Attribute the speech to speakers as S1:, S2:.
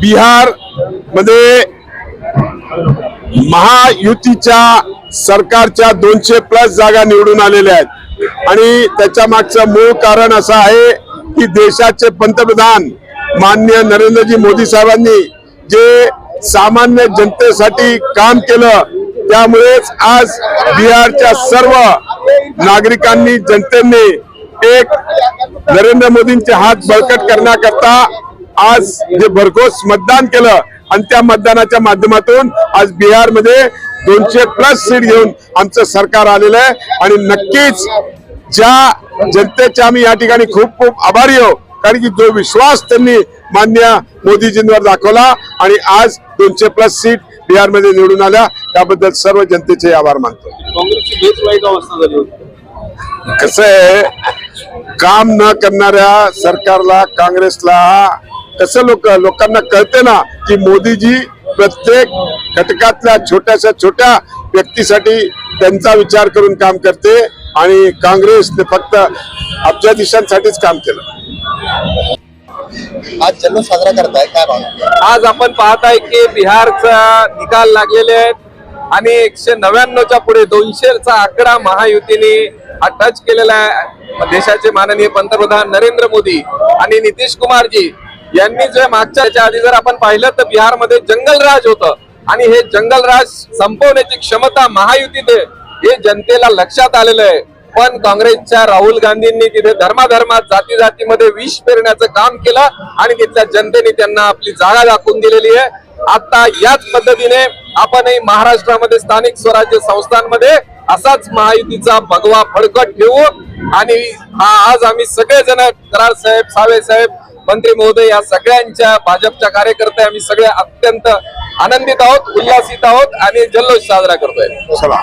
S1: बिहारमध्ये महायुतीच्या सरकारच्या दोनशे प्लस जागा निवडून आलेल्या आहेत. आणि त्याच्या मागचं मूळ कारण असं आहे की देशाचे पंतप्रधान माननीय नरेंद्रजी मोदी साहेबांनी जे सामान्य जनतेसाठी काम केलं त्यामुळेच आज बिहारच्या सर्व नागरिकांनी जनतेने एक नरेंद्र मोदींचे हात बळकट करण्याकरता आज जे भरघोस मतदान केलं आणि त्या मतदानाच्या माध्यमातून आज बिहारमध्ये दोनशे प्लस सीट घेऊन आमचं सरकार आलेलं आहे. आणि नक्कीच ज्या जनतेचे आम्ही या ठिकाणी खूप खूप आभारी आहोत. कारण की जो विश्वास त्यांनी मान्य मोदीजींवर दाखवला आणि आज दोनशे प्लस सीट बिहारमध्ये निवडून आल्या त्याबद्दल सर्व जनतेचे आभार मानतो. कसं आहे काम न करणाऱ्या सरकारला काँग्रेसला कसं लोक लोकांना कळते ना की मोदीजी प्रत्येक घटकातल्या छोट्याशा छोट्या व्यक्तीसाठी त्यांचा विचार करून काम करते आणि काँग्रेसने फक्त अब्जाधीशांसाठीच काम केलं.
S2: आज जल्लोष साजरा करताय काय भावना?
S3: आज आपण पाहत आहे की बिहारचा निकाल लागलेले आहेत आणि एकशे नव्याण्णवच्या पुढे दोनशेचा आकडा महायुतीने हा टच केलेला आहे. देशाचे माननीय पंतप्रधान नरेंद्र मोदी आणि नितीश कुमारजी यांनी जे मागच्या याच्या आधी जर आपण पाहिलं तर बिहारमध्ये जंगलराज होतं. आणि हे जंगलराज संपवण्याची क्षमता महायुतीत हे जनतेला लक्षात आलेलं आहे. पण काँग्रेसच्या राहुल गांधींनी तिथे धर्माधर्मात जाती जातीमध्ये विष पेरण्याचं काम केलं आणि तिथल्या जनतेने त्यांना आपली जागा दाखवून दिलेली आहे. आता याच पद्धतीने आपणही महाराष्ट्रामध्ये स्थानिक स्वराज्य संस्थांमध्ये असाच महायुतीचा भगवा फडकट ठेवू. आणि हा आज आम्ही सगळेजण करार साहेब सावे साहेब मंत्री महोदय या सगळ्यांच्या भाजपच्या कार्यकर्ते आम्ही सगळे अत्यंत आनंदित आहोत उल्हासित आहोत आणि जल्लोष साजरा करतोय.
S1: चला.